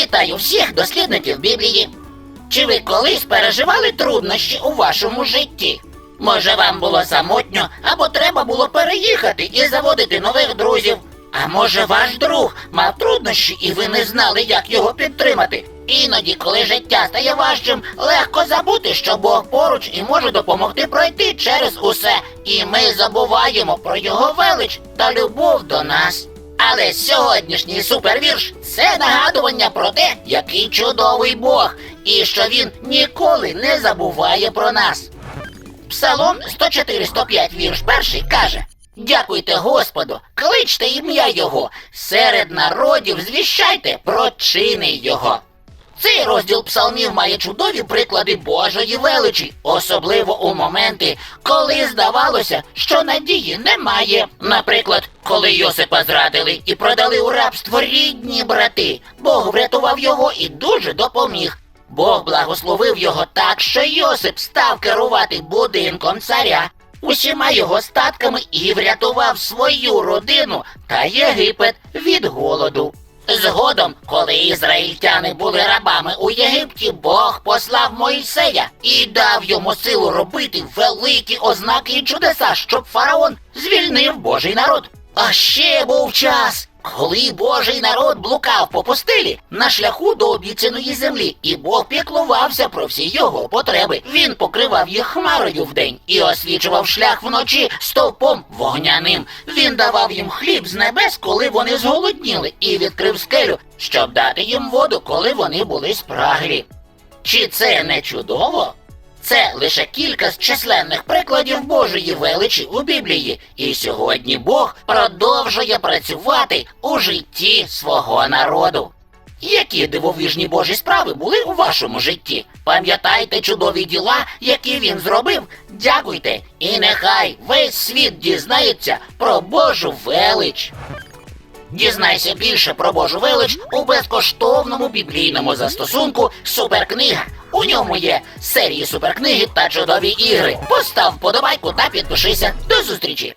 Вітаю всіх дослідників Біблії. Чи ви колись переживали труднощі у вашому житті? Може, вам було самотньо, або треба було переїхати і заводити нових друзів. А може, ваш друг мав труднощі, і ви не знали, як його підтримати. Іноді, коли життя стає важчим, легко забути, що Бог поруч і може допомогти пройти через усе. І ми забуваємо про його велич та любов до нас. Але сьогоднішній супервірш це нагадування про те, який чудовий Бог, і що він ніколи не забуває про нас. Псалом 104-105 вірш перший каже: Дякуйте Господу, кличте ім'я Його, серед народів звіщайте про чини Його. Цей розділ псалмів має чудові приклади Божої величі, особливо у моменти, коли здавалося, що надії немає. Наприклад, коли Йосипа зрадили і продали у рабство рідні брати, Бог врятував його і дуже допоміг. Бог благословив його так, що Йосип став керувати будинком царя, усіма його статками і врятував свою родину та Єгипет від голоду. Згодом, коли ізраїльтяни були рабами у Єгипті, Бог послав Моїсея і дав йому силу робити великі ознаки і чудеса, щоб фараон звільнив Божий народ. А ще був час, коли Божий народ блукав по пустелі на шляху до обіцяної землі, і Бог піклувався про всі його потреби. Він покривав їх хмарою вдень і освічував шлях вночі стовпом вогняним. Він давав їм хліб з небес, коли вони зголодніли, і відкрив скелю, щоб дати їм воду, коли вони були спраглі. Чи це не чудово? Це лише кілька з численних прикладів Божої величі у Біблії, і сьогодні Бог продовжує працювати у житті свого народу. Які дивовижні Божі справи були у вашому житті? Пам'ятайте чудові діла, які він зробив. Дякуйте, і нехай весь світ дізнається про Божу велич. Дізнайся більше про Божу велич у безкоштовному біблійному застосунку Суперкнига. У ньому є серії суперкниги та чудові ігри. Постав вподобайку та підпишися. До зустрічі!